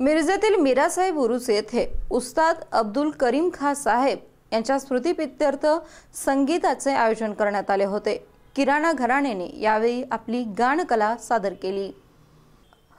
मिरजेतील मीरासाहेब उरुस येथे उस्ताद अब्दुल करीम खा साहेब यांच्या स्मृतीप्रित्यर्थ संगीताचे आयोजन करण्यात आले होते. किराणा घराण्याने यावेळी आपली गाणकला सादर केली.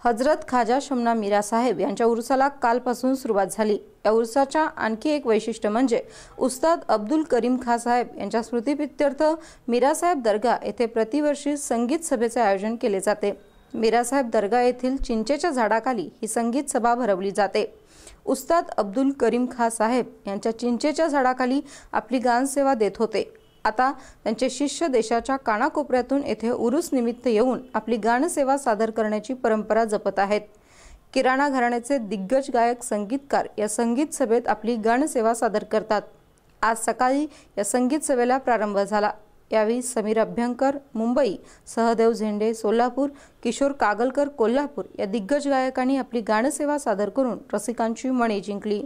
हजरत खाजा शमना मीरा साहेब यांच्या उर्साला कालपासून सुरुवात झाली. या उर्साच्या आणखी एक वैशिष्ट्य म्हणजे उस्ताद अब्दुल करीम खा साहेब यांच्या स्मृतीप्रित्यर्थ मीरासाहेब दर्गा येथे प्रतिवर्षी संगीत सभेचे आयोजन केले जाते. मीरासाहेब दर्गा येथील चिंचेच्या झाडाखाली ही संगीत सभा भरवली जाते. उस्ताद अब्दुल करीम खा साहेब यांच्या चिंचेच्या झाडाखाली आपली गानसेवा देत होते. आता त्यांचे शिष्य देशाच्या कानाकोपऱ्यातून येथे उरुस निमित्त येऊन आपली गानसेवा सादर करण्याची परंपरा जपत आहेत. किराणा घराण्याचे दिग्गज गायक संगीतकार या संगीत सभेत आपली गानसेवा सादर करतात. आज सकाळी या संगीत सभेला प्रारंभ झाला. यावेळी समीर अभ्यंकर मुंबई सहदेव झेंडे सोलापूर किशोर कागलकर कोल्हापूर या दिग्गज गायकांनी आपली गाणसेवा सादर करून रसिकांची मने जिंकली.